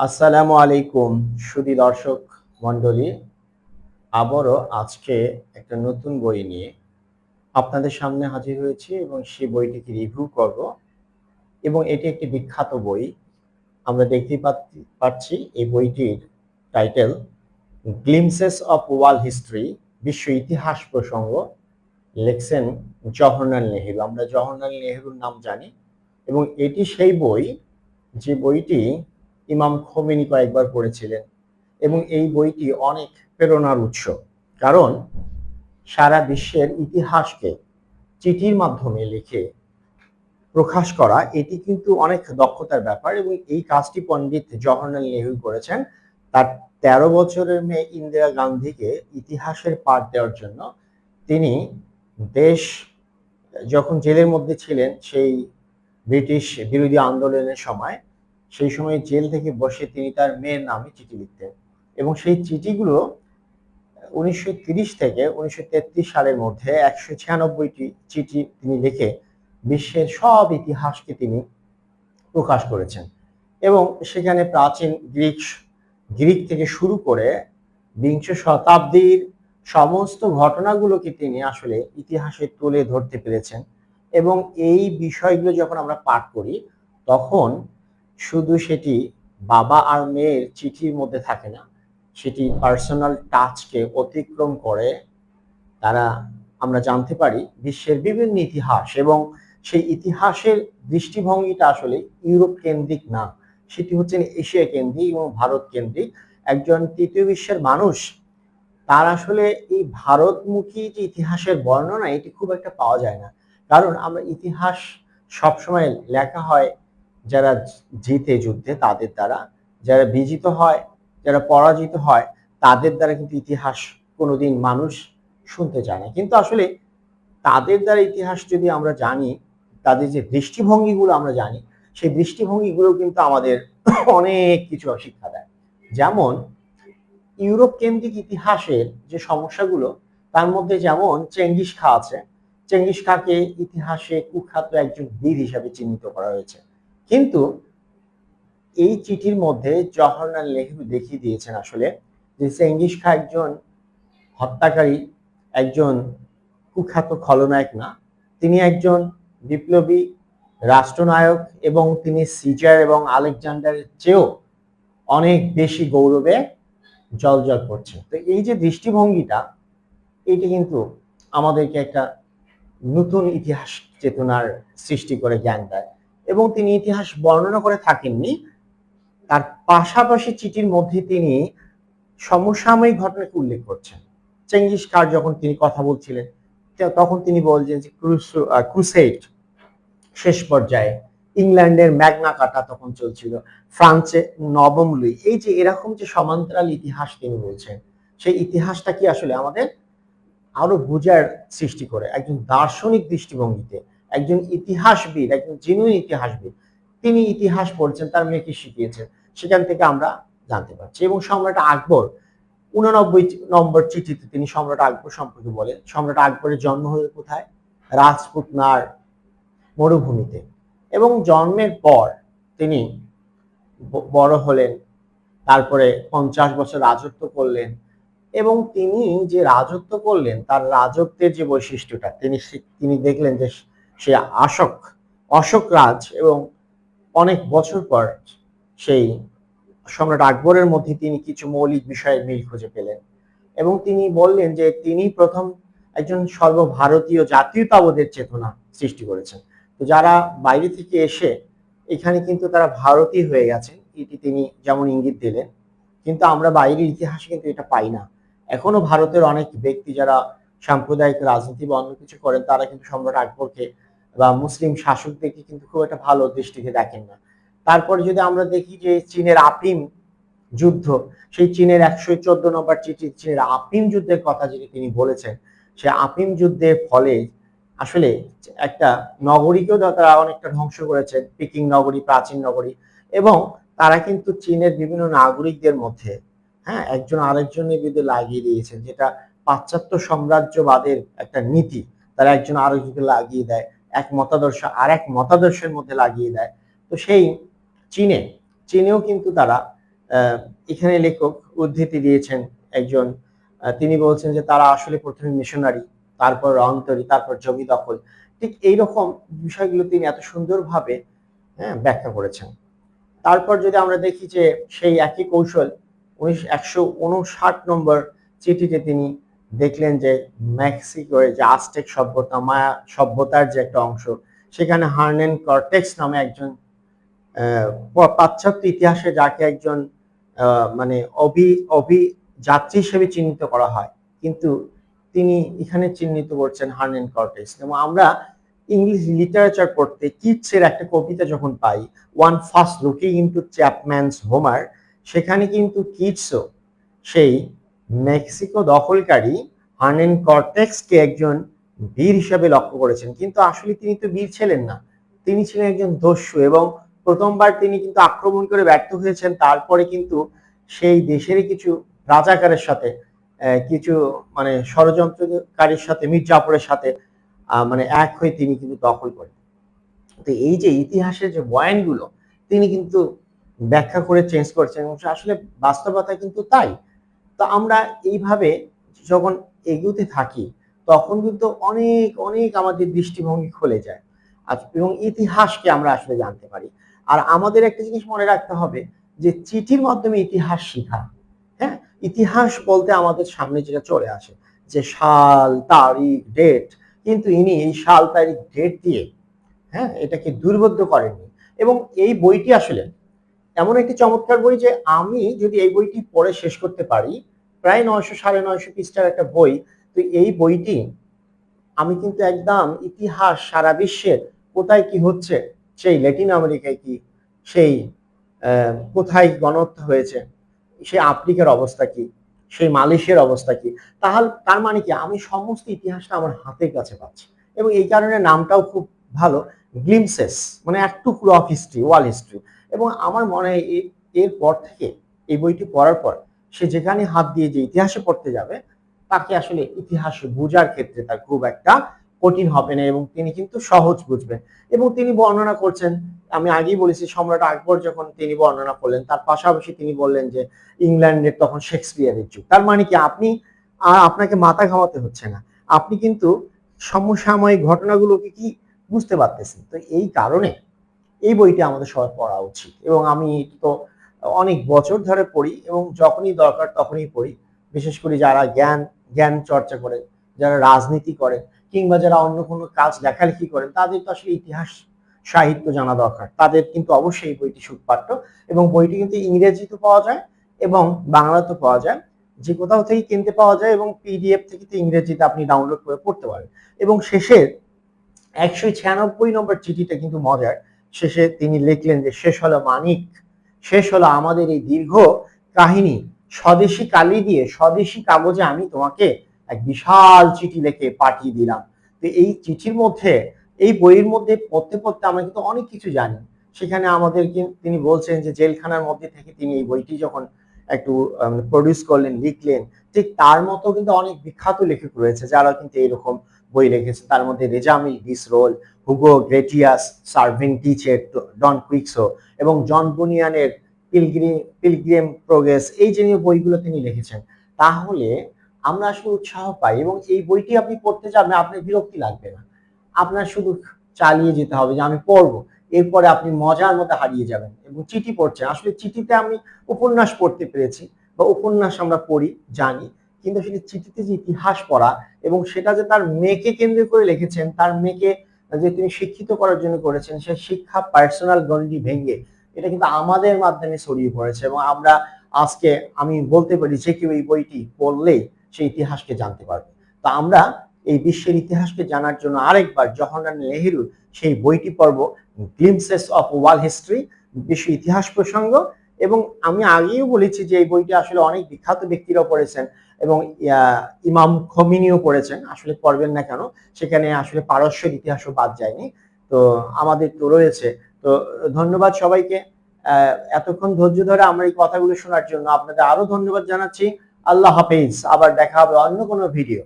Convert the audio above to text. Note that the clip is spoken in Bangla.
আসসালামু আলাইকুম, সুদী দর্শক মণ্ডলী। আবারও আজকে একটা নতুন বই নিয়ে আপনাদের সামনে হাজির হয়েছি এবং সেই বইটিকে রিভিউ করব। এবং এটি একটি বিখ্যাত বই। আমরা দেখতে পাচ্ছি- এই বইটির title glimpses of world history বিশ্ব ইতিহাস প্রসঙ্গ, লেখছেন জওহরলাল নেহেরু। আমরা জওহরলাল নেহেরুর নাম জানি এবং এটি সেই বই যে বইটি ইমাম খোমেনি কয়েকবার পড়েছিলেন এবং এই বইটি অনেক প্রেরণার উৎস। কারণ সারা বিশ্বের ইতিহাসকে চিঠির মাধ্যমে লিখে প্রকাশ করা, এটি কিন্তু অনেক দক্ষতার ব্যাপার এবং এই কাজটি পণ্ডিত জওহরলাল নেহরু করেছেন তার তেরো বছরের মেয়ে ইন্দিরা গান্ধীকে ইতিহাসের পাঠ দেওয়ার জন্য। তিনি দেশ, যখন জেলের মধ্যে ছিলেন সেই ব্রিটিশ বিরোধী আন্দোলনের সময় সেই সময় জেল থেকে বসে তিনি তার মেয়ের নামে চিঠি লিখতেন এবং সেই চিঠিগুলো উনিশশো থেকে উনিশশো সালের মধ্যে একশো ছিয়ানব্বইটি চিঠি তিনি লিখে বিশ্বের সব ইতিহাসকে তিনি প্রকাশ করেছেন এবং সেখানে প্রাচীন গ্রিক গ্রিক থেকে শুরু করে বিংশ শতাব্দীর সমস্ত ঘটনাগুলোকে তিনি আসলে ইতিহাসে তুলে ধরতে পেরেছেন এবং এই বিষয়গুলো যখন আমরা পাঠ করি, তখন শুধু সেটি বাবা আর মেয়ের চিঠির মধ্যে থাকে না, সেটি পার্সোনাল টাচকে অতিক্রম করে। তারা, আমরা জানতে পারি বিশ্বের বিভিন্ন ইতিহাস এবং সেই ইতিহাসের দৃষ্টিভঙ্গিটা আসলে ইউরোপ কেন্দ্রিক না। সেটি হচ্ছে এশিয়া কেন্দ্রিক এবং ভারত কেন্দ্রিক। একজন তৃতীয় বিশ্বের মানুষ, তার আসলে এই ভারতমুখী যে ইতিহাসের বর্ণনা, এটি খুব একটা পাওয়া যায় না। কারণ আমরা ইতিহাস সবসময় লেখা হয় যারা জিতে যুদ্ধে তাদের দ্বারা, যারা বিজিত হয়, যারা পরাজিত হয়, তাদের দ্বারা কিন্তু ইতিহাস কোনোদিন মানুষ শুনতে চায় না। কিন্তু আসলে তাদের দ্বারা ইতিহাস যদি আমরা জানি, তাদের যে দৃষ্টিভঙ্গিগুলো আমরা জানি, সেই দৃষ্টিভঙ্গিগুলো কিন্তু আমাদের অনেক কিছু শিক্ষা দেয়। যেমন, ইউরোপ কেন্দ্রিক ইতিহাসের যে সমস্যাগুলো, তার মধ্যে যেমন চেঙ্গিস খা আছে। চেঙ্গিস খাকে ইতিহাসে কুখ্যাত একজন বীর হিসাবে চিহ্নিত করা হয়েছে। কিন্তু এই চিঠির মধ্যে জওহরলাল নেহরু দেখিয়ে দিয়েছেন আসলে যে চেঙ্গিস খা একজন হত্যাকারী, একজন কুখ্যাত খলনায়ক না, তিনি একজন বিপ্লবী রাষ্ট্রনায়ক এবং তিনি সিজার এবং আলেকজান্ডারের চেয়েও অনেক বেশি গৌরবে জলজল করছে তো এই যে দৃষ্টিভঙ্গিটা, এটি কিন্তু আমাদেরকে একটা নতুন ইতিহাস চেতনার সৃষ্টি করে জ্ঞান দেয়। এবং তিনি ইতিহাস বর্ণনা করে থাকেননি। তার পাশাপাশি চিঠির মধ্যে তিনি সমসাময়িক ঘটনাকে উল্লেখ করছেন। চেঙ্গিস খার যখন তিনি কথা বলছিলেন তখন তিনি বলছেন যে ক্রুসেড শেষ পর্যায়ে ইংল্যান্ডের ম্যাগনা কাটা তখন চলছিল। ফ্রান্সে নবম লুই। এই যে এরকম যে সমান্তরাল ইতিহাস তিনি বলছেন, সেই ইতিহাসটা কি আসলে আমাদের আরও বোঝার সৃষ্টি করে? একজন দার্শনিক দৃষ্টিভঙ্গিতে একজন ইতিহাসবিদ, একজন জিনুইন ইতিহাসবিদ, তিনি ইতিহাস পড়ছেন, তার মেয়েকে শিখিয়েছেন সেখান থেকে আমরা জানতে পারছি। এবং সম্রাট আকবর, উননব্বই নম্বর চিঠিতে তিনি সম্রাট আকবর সম্পর্কে বলেন, সম্রাট আকবরের জন্ম হয়ে কোথায়? রাজপুতনার মরুভূমিতে। এবং জন্মের পর তিনি বড় হলেন, তারপরে পঞ্চাশ বছর রাজত্ব করলেন, এবং তিনি যে রাজত্ব করলেন, তার রাজত্বের যে বৈশিষ্ট্যটা, তিনি তিনি দেখলেন যে সে আশোক, অশোক রাজ এবং অনেক বছর পর সেই সম্রাট আকবরের মধ্যে তিনি কিছু মৌলিক বিষয়ে মিল খুঁজে পেলেন এবং তিনি বললেন যে তিনি প্রথম একজন সর্বভারতীয় জাতীয়তাবোধের চেতনা সৃষ্টি করেছেন। তো যারা বাইরে থেকে এসে এখানে কিন্তু তারা ভারতীয় হয়ে গেছেন, এটি তিনি যেমন ইঙ্গিত দিলেন, কিন্তু আমরা বাইরের ইতিহাসে কিন্তু এটা পাই না। এখনও ভারতের অনেক ব্যক্তি যারা সাম্প্রদায়িক রাজনীতি বা অন্য কিছু করেন, তারা কিন্তু সম্রাট আকবরকে বা মুসলিম শাসকদেরকে কিন্তু খুব একটা ভালো দৃষ্টিতে দেখেন না। তারপরে যদি আমরা দেখি যে চীনের আপিম যুদ্ধ, সেই চীনের একশো চোদ্দ নম্বর চিঠি চীনের আপিম যুদ্ধের কথা যেটি তিনি বলেছেন, সে আপিম যুদ্ধের ফলে আসলে একটা নগরীকেও তারা অনেকটা ধ্বংস করেছেন, পিকিং নগরী, প্রাচীন নগরী, এবং তারা কিন্তু চীনের বিভিন্ন নাগরিকদের মধ্যে হ্যাঁ একজন আরেকজনের বিরুদ্ধে লাগিয়ে দিয়েছেন, যেটা পাশ্চাত্য সাম্রাজ্যবাদের একটা নীতি। তারা একজন আরেকজনকে লাগিয়ে দেয়। এক মতাদর্শ আর এক মতাদর্শের মধ্যে লাগিয়ে দেয়। তো সেই চীনে, চীনেও কিন্তু তারা এখানে লেখক উদ্ধৃতি দিয়েছেন একজন তিনি বলছেন যে তারা আসলে প্রথমে মিশনারি তারপর অন্তরী, তারপর জমি দখল। ঠিক এইরকম বিষয়গুলো তিনি এত সুন্দরভাবে হ্যাঁ ব্যাখ্যা করেছেন। তারপর যদি আমরা দেখি যে সেই একই কৌশল, উনিশ একশো নম্বর চিঠিতে তিনি দেখলেন যে মেক্সিকোর যে আস্টেক সভ্যতা, মায়া সভ্যতার যে একটা অংশ, সেখানে হার্নেন কর্টেক্স নামে একজন পাশ্চাত্য ইতিহাসে যাকে একজন মানে অভি, অভিযাত্রী হিসেবে চিহ্নিত করা হয়। কিন্তু তিনি এখানে চিহ্নিত করছেন হার্নেন কর্টেক্স। এবং আমরা ইংলিশ লিটারেচার পড়তে কিটসের একটা কবিতা যখন পাই on first looking into Chapman's Homer সেখানে কিন্তু কিটসও সেই মেক্সিকো দখলকারী হার্নেন কর্টেক্সকে একজন বীর হিসাবে লক্ষ্য করেছেন। কিন্তু আসলে তিনি তো বীর ছিলেন না। তিনি ছিলেন একজন দস্যু এবং প্রথমবার তিনি কিন্তু আক্রমণ করে ব্যর্থ হয়েছেন। তারপরে কিন্তু সেই দেশেরই কিছু রাজাকারের সাথে কিছু মানে ষড়যন্ত্রকারীর সাথে মীর জাফরের সাথে মানে এক হয়ে তিনি কিন্তু দখল করেন। তো এই যে ইতিহাসের যে বয়ানগুলো, তিনি কিন্তু ব্যাখ্যা করে চেঞ্জ করছেন। আসলে বাস্তবতা কিন্তু তাই। তো আমরা এইভাবে যখন এগুতে থাকি, তখন কিন্তু অনেক অনেক আমাদের দৃষ্টিভঙ্গি খুলে যায়। এবং ইতিহাসকে আমরা আসলে জানতে পারি। আর আমাদের একটা জিনিস মনে রাখতে হবে যে, চিঠির মাধ্যমে ইতিহাস শেখা হ্যাঁ? ইতিহাস বলতে আমাদের সামনে যেটা চলে আসে, যে সাল, তারিখ, ডেট, কিন্তু ইনি এই সাল, তারিখ, ডেট দিয়ে হ্যাঁ? এটাকে দুর্বোধ্য করেননি। এবং এই বইটি আসলে এমন একটি চমৎকার বই যে আমি যদি এই বইটি পড়ে শেষ করতে পারি, প্রায় নয়শো, সাড়ে নয়শো পৃষ্ঠার একটা বই, তো এই বইটি আমি কিন্তু একদম ইতিহাস সারা বিশ্বের কোথায় কি হচ্ছে, সেই ল্যাটিন আমেরিকায় কি, সেই কোথায় গণহত্যা হয়েছে সেই আফ্রিকার অবস্থা কি, সেই মালয়েশিয়ার অবস্থা কি, তাহলে, তার মানে কি আমি সমস্ত ইতিহাসটা আমার হাতের কাছে পাচ্ছি। এবং এই কারণে নামটাও খুব ভালো, গ্লিমসেস মানে এক টুকরো অফ হিস্ট্রি, ওয়াল হিস্ট্রি। এবং আমার মনে হয় এ- এরপর থেকে এই বইটি পড়ার পর সে যেখানে হাত দিয়ে যে ইতিহাসে পড়তে যাবে, তাকে আসলে ইতিহাস বোঝার ক্ষেত্রে তার খুব একটা কঠিন হবে না এবং তিনি কিন্তু সহজ বুঝবেন। এবং তিনি বর্ণনা করছেন, আমি আগেই বলেছি, সম্রাট আকবর যখন তিনি বর্ণনা করলেন, তার পাশাপাশি তিনি বললেন যে ইংল্যান্ডের তখন শেক্সপিয়ারের যুগ। তার মানে কি, আপনি আপনাকে মাথা ঘামাতে হচ্ছে না। আপনি কিন্তু সমসাময়িক ঘটনাগুলোকে কি বুঝতে পারতেছেন? তো এই কারণে এই বইটি আমাদের সবার পড়া উচিত। এবং আমি তো অনেক বছর ধরে পড়ি এবং যখনই দরকার তখনই পড়ি। বিশেষ করে যারা জ্ঞান জ্ঞান চর্চা করে, যারা রাজনীতি করে কিংবা যারা অন্য কোনো কাজ লেখালেখি করেন তাদের তো আসলে ইতিহাস, সাহিত্য জানা দরকার। তাদের কিন্তু অবশ্যই বইটি সুপাঠ্য এবং বইটি কিন্তু ইংরেজিতে পাওয়া যায় এবং বাংলাতেও পাওয়া যায়। যে কোথাও থেকে কিনতে পাওয়া যায় এবং পিডিএফ থেকে তো ইংরেজিতে আপনি ডাউনলোড করে পড়তে পারেন। এবং শেষের একশো ছিয়ানব্বই নম্বর চিঠিটা কিন্তু মজার। শেষে তিনি লিখলেন যে, শেষ হলো মানিক, শেষ হলো আমাদের এই দীর্ঘ কাহিনী। স্বদেশী কালি দিয়ে স্বদেশী কাগজে আমি তোমাকে এক বিশাল চিঠি লিখে পাঠিয়ে দিলাম। তো এই চিঠির মধ্যে, এই বইয়ের মধ্যে পড়তে পড়তে আমরা কিন্তু অনেক কিছু জানি। সেখানে আমাদের তিনি বলছেন যে, জেলখানার মধ্যে থেকে তিনি এই বইটি যখন একটু প্রডিউস করলেন, লিখলেন, ঠিক তার মতো কিন্তু অনেক বিখ্যাত লেখক রয়েছে যারা কিন্তু এরকম বই লিখেছে তার মধ্যে রেজামি, ডিসরোল, হুগো, গ্রেটিয়াস, সার্ভিং টিচার ডন কুইকসো এবং জন বুনিয়ানের পিলগ্রিম পিলগ্রিম প্রোগ্রেস, এই যে বইগুলো তিনি লিখেছেন। তাহলে আমরা আসলে উৎসাহ পাই এবং এই বইটি আপনি পড়তে যাবেন আপনার বিরক্তি লাগবে না। আপনার শুধু চালিয়ে যেতে হবে যে আমি পড়ব। এরপরে আপনি মজার মতো হারিয়ে যাবেন এবং চিঠি পড়ছেন। আসলে চিঠিতে আমি উপন্যাস পড়তে পেরেছি বা উপন্যাস আমরা পড়ি, জানি। কিন্তু আসলে চিঠিতে যে ইতিহাস পড়া এবং সেটা যে তার মেয়েকে কেন্দ্র করে লিখেছেন, তার মেয়েকে যে তিনি শিক্ষিত করার জন্য করেছেন, সে শিক্ষা পার্সোনাল গন্ডি ভেঙে এটা কিন্তু আমাদের মাধ্যমে ছড়িয়ে পড়েছে এবং আমরা আজকে আমি বলতে পারি যে কেউ এই বইটি পড়লেই সেই ইতিহাসকে জানতে পারবে। তো আমরা এই বিশ্বের ইতিহাসকে জানার জন্য আরেকবার জওহরলাল নেহেরুর সেই বইটি পড়ব গ্লিমসেস অফ ওয়াল হিস্ট্রি বিশ্ব ইতিহাস প্রসঙ্গ এবং আমি আগেও বলেছি যে এই বইটি আসলে অনেক বিখ্যাত ব্যক্তিরাও পড়েছেন এবং ইমাম খমিনিও পড়েছেন, আসলে পড়বেন না কেন? সেখানে আসলে পারস্যের ইতিহাসও বাদ যায়নি। তো আমাদের তো রয়েছে। তো ধন্যবাদ সবাইকে। এতক্ষণ ধৈর্য ধরে আমার এই কথাগুলো শোনার জন্য আপনাদের আরও ধন্যবাদ জানাচ্ছি। আল্লাহ হাফেজ। আবার দেখা হবে অন্য কোনো ভিডিও।